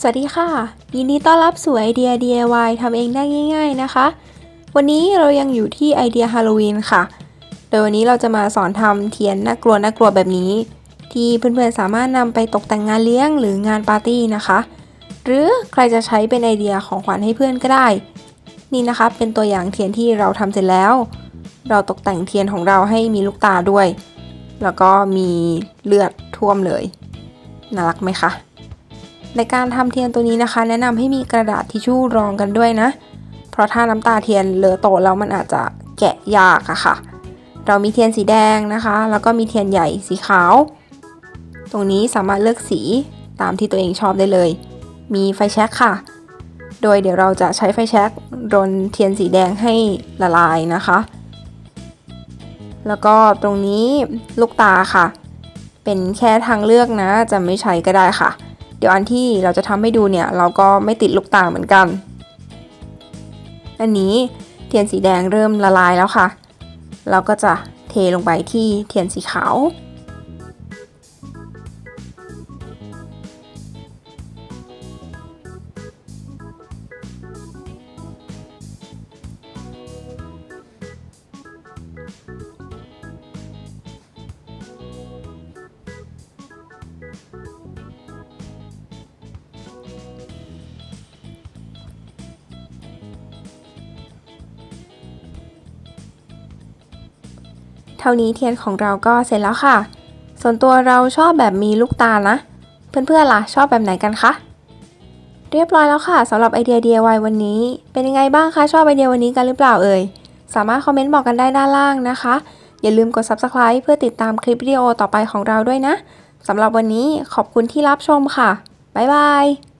สวัสดีค่ะ ยินดีต้อนรับสู่ไอเดีย DIY ทำเองได้ง่าย ๆนะคะ วันนี้เรายังอยู่ที่ไอเดียฮาโลวีนค่ะ โดยวันนี้เราจะมาสอนทำเทียนน่ากลัวน่ากลัวแบบนี้ ที่เพื่อนๆสามารถนำไปตกแต่งงานเลี้ยงหรืองานปาร์ตี้นะคะ หรือใครจะใช้เป็นไอเดียของขวัญให้เพื่อนก็ได้ นี่นะคะเป็นตัวอย่างเทียนที่เราทำเสร็จแล้ว เราตกแต่งเทียนของเราให้มีลูกตาด้วย แล้วก็มีเลือดท่วมเลยน่ารักไหมคะ ในการทำเทียนตัวนี้นะคะ แนะนำให้มีกระดาษทิชชู่รองกันด้วยนะ เพราะถ้าน้ำตาเทียนเลอะโตแล้วมันอาจจะแกะยากอะค่ะ เรามีเทียนสีแดงนะคะ แล้วก็มีเทียนใหญ่สีขาว ตรงนี้สามารถเลือกสีตามที่ตัวเองชอบได้เลย มีไฟแช็กค่ะ โดยเดี๋ยวเราจะใช้ไฟแช็กรนเทียนสีแดงให้ละลายนะคะ แล้วก็ตรงนี้ลูกตาค่ะ เป็นแค่ทางเลือกนะ จะไม่ใช้ก็ได้ค่ะ ดี๋ยวอันที่เราจะทำให้ดูเนี่ย เราก็ไม่ติดลูกต่างเหมือนกัน อันนี้เทียนสีแดงเริ่มละลายแล้วค่ะ เราก็จะเทลงไปที่เทียนสีขาว เท่านี้เทียนของเราก็เสร็จแล้วค่ะ ส่วนตัวเราชอบแบบมีลูกตานะ เพื่อนๆล่ะชอบแบบไหนกันคะเรียบร้อยแล้วค่ะสำหรับไอเดีย DIY วันนี้ เป็นยังไงบ้างคะชอบไอเดียวันนี้กันหรือเปล่าเอ่ยสามารถคอมเมนต์บอกกันได้ด้านล่างนะคะ อย่าลืมกด Subscribe เพื่อติดตามคลิปวิดีโอต่อไปของเราด้วยนะสำหรับวันนี้ขอบคุณที่รับชมค่ะบ๊ายบาย